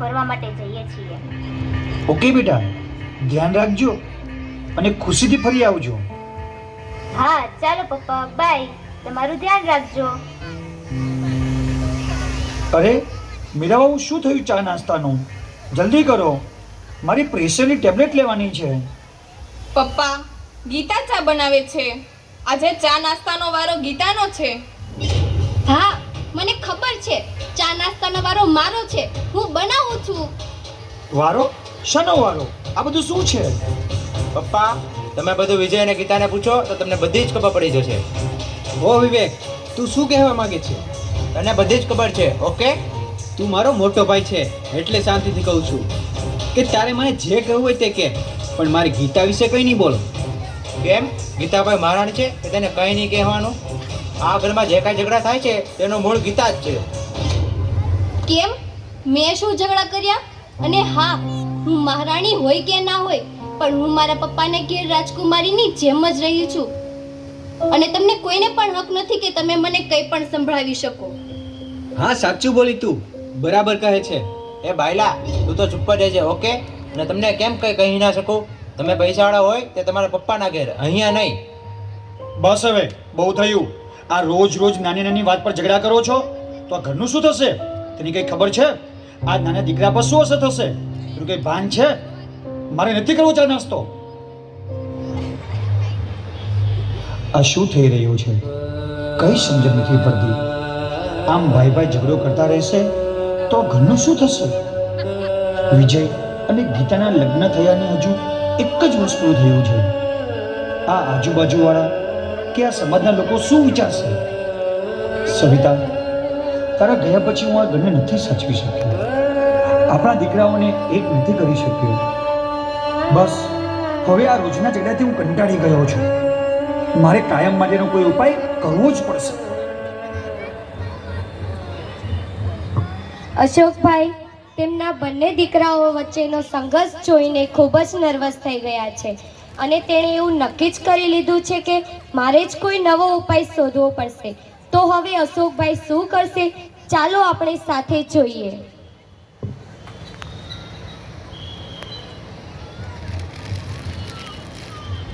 ફરવા માટે જઈએ છીએ. ઓકે બેટા ધ્યાન રાખજો અને ખુશીથી ફરી આવજો. હા ચાલો પપ્પા બાય તમારું ધ્યાન રાખજો. અરે મીરાબાબુ શું થયું ચા નાસ્તાનું? જલ્દી કરો. મારી પ્રેશરની ટેબ્લેટ લેવાની છે. પપ્પા ગીતા ચા બનાવે છે. આજે ચા નાસ્તાનો વારો ગીતાનો છે. હા મને ખબર છે. ચા નાસ્તાનો વારો મારો છે. હું બનાવું છું. વારો? શનો વારો? આ બધું શું છે? પપ્પા તમે બધું વિજય અને ગીતાને પૂછો તો તમને બધી જ ખબર પડી જશે. ઓ વિવેક તું શું કહેવા માંગે છે? તને બધી જ ખબર છે ઓકે? તું મારો મોટો ભાઈ છે એટલે શાંતિથી કહું છું. કે તારે મને જે કહેવું હોય તે કે પણ મારી ગીતા વિશે કંઈ નહીં બોલો કેમ? ગીતાભાઈ મહારાણી છે કે તેને કંઈ નહીં કહેવાનું. આ ઘરમાં જે કાંઈ ઝઘડા થાય છે તેનો મૂળ ગીતા જ છે. કેમ? મેં શું ઝઘડા કર્યા? અને હા હું મહારાણી હોય કે ના હોય પણ હું મારા પપ્પાને ઘેર રાજકુમારીની જેમ જ રહી છું. અને તમને કોઈને પણ હક નથી કે તમે મને કંઈ પણ સંભળાવી શકો. હા સાચું બોલી તું. બરાબર કહે છે. એ બાયલા તું તો ચૂપ જ રહેજે ઓકે? અને તમને કેમ કંઈ કહી ના શકું? તમે પૈસાવાળા હોય તે તમારા પપ્પાના ઘેર અહીંયા નહીં. બસ હવે બહુ થયું. આ રોજ રોજ નાની નાની વાત પર ઝઘડા કરો છો? તો આ ઘરનું શું થશે? તેની કંઈ ખબર છે? આ નાના દીકરા પર શું અસર થશે? એનું કઈ ભાન છે? મારે નથી કરવો ચા નાસ્તો. આ શું થઈ રહ્યું છે? કઈ સમજણ નથી પડતી. આમ ભાઈ ભાઈ ઝઘડો કરતા રહેશે તો ઘરનું શું થશે? વિજય અને ગીતાના લગ્ન થયાને હજુ એક જ વર્ષ પૂરું થયું છે. આ આજુબાજુવાળા કે આ સમાજના લોકો શું વિચારશે? સવિતા, તારા ગયા પછી હું આ ઘરને નથી સાચવી શક્યો. આપણા દીકરાઓને એક નથી કરી શક્યો. બસ, હવે આ રોજના ચડ્યાથી હું કંટાળી ગયો છું. મારે કાયમ માટેનો કોઈ ઉપાય કરવો જ પડશે. અશોકભાઈ, તેમના બંને દીકરાઓ વચ્ચેનો સંઘર્ષ જોઈને ખૂબ જ નર્વસ થઈ ગયા છે. અને તેણે એવું નક્કી જ કરી લીધું છે કે મારે જ કોઈ નવો ઉપાય શોધવો પડશે. તો હવે અશોકભાઈ શું કરશે? ચાલો આપણે સાથે જોઈએ.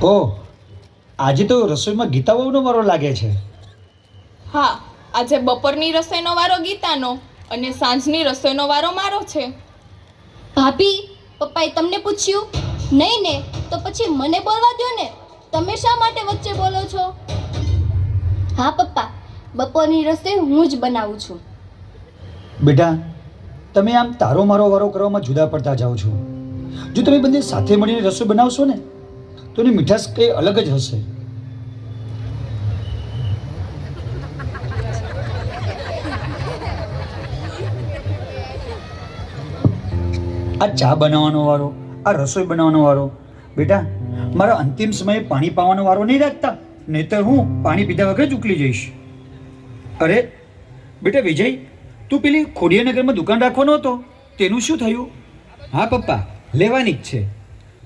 ઓ આજે તો રસોઈમાં ગીતા બહુનો વારો લાગે છે. હા આજે બપોરની રસોઈનો વારો ગીતાનો અને સાંજની રસોઈનો વારો મારો છે. ભાભી પપ્પાએ તમને પૂછ્યું? નહીં ને તો પછી મને બોલવા દો ને. તમે શા માટે વચ્ચે બોલો છો? હા પપ્પા બપોરની રસોઈ હું જ બનાવું છું. બેટા તમે આમ તારો મારો વારો કરવામાં જુદા પડતા જાઓ છો. જો તમે બંને સાથે મળીને રસોઈ બનાવશો ને તો એની મીઠાશ કંઈ અલગ જ હશે. આ ચા બનાવવાનો વારો, આ રસોઈ બનાવવાનો વારો. બેટા, મારા અંતિમ સમયે પાણી પાવાનો વારો નહીં રાખતા, નહીતર હું પાણી પીધા વગર જ ઉકલી જઈશ. અરે, બેટા વિજય, તું પેલી ખોડિયાનગરમાં દુકાન રાખવાનો હતો, તેનું શું થયું? હા પપ્પા, લેવાની જ છે.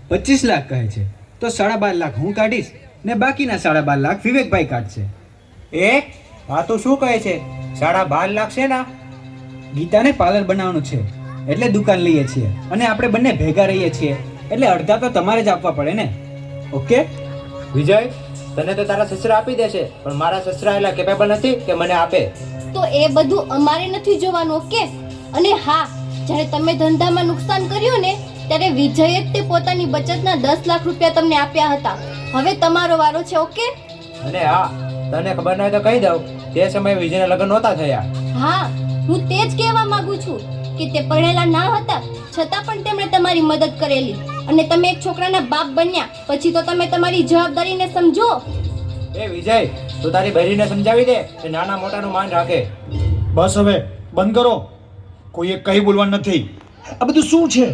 પચીસ લાખ કહે છે. તો સાડા બાર લાખ હું કાઢીશ ને બાકીના સાડા બાર લાખ વિવેકભાઈ કાઢશે. એ? આ તો શું કહે છે? સાડા બાર લાખ છે ના? ગીતાને પાર્લર બનાવવાનું છે એટલે દુકાન લઈએ છીએ અને આપણે બંને ભેગા રહીએ છીએ એટલે અડધા તો તમારે જ આપવા પડે ને. ઓકે? વિજય તને તો તારા સસરા આપી દેશે પણ મારા સસરા એટલા કેપેબલ નથી કે મને આપે. તો એ બધું અમારે નથી જોવાનું ઓકે? અને હા જ્યારે તમે ધંધામાં નુકસાન કર્યું ને ત્યારે વિજયે જ તે પોતાની બચતના દસ લાખ રૂપિયા તમને આપ્યા હતા. હવે તમારો વારો છે ઓકે? અને હા તને ખબર ના હોય તો કહી દઉં. તે સમયે વિજયના લગ્ન નહોતા થયા. હા હું તે જ કહેવા માંગુ છું કે તે ભણેલા ના હતા છતાં પણ તેમણે તમારી મદદ કરેલી. અને તમે એક છોકરાના બાપ બન્યા પછી તો તમે તમારી જવાબદારીને સમજો. એ વિજય તું તારી બહેરીને સમજાવી દે કે નાના મોટાનું માન રાખે. બસ હવે બંધ કરો. કોઈએ કંઈ બોલવાનું નથી. આ બધું શું છે?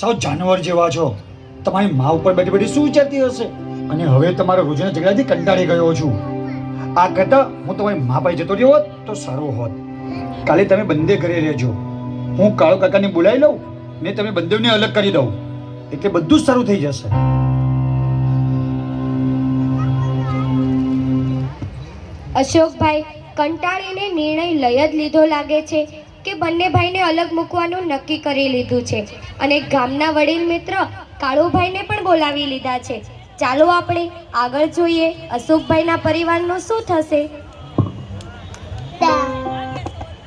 સાવ જાનવર જેવા છો. તમારી મા ઉપર બેઠી બેઠી શું વિચારતી હશે? અને હવે તમારા રોજના ઝઘડાથી કંટાળી ગયો છું. આ કરતા હું તમારી મા પાસે જતો રહ્યો હોત તો સારું હોત. કાલે તમે બંને ઘરે રહેજો. હું કાળો કાકાને બોલાવી લઉં, ને તમે બંદેવને અલગ કરી દઉં. એટલે બધું જ સારું થઈ જશે. અશોકભાઈ, કંટાળીને નિર્ણય લઈ જ લીધો લાગે છે. કે બંને ભાઈને અલગ મૂકવાનું નક્કી કરી લીધું છે. અને ગામના વડીલ મિત્ર કાળુભાઈને પણ બોલાવી લીધા છે. ચાલો આપણે આગળ જોઈએ અશોકભાઈના પરિવારનું શું થશે?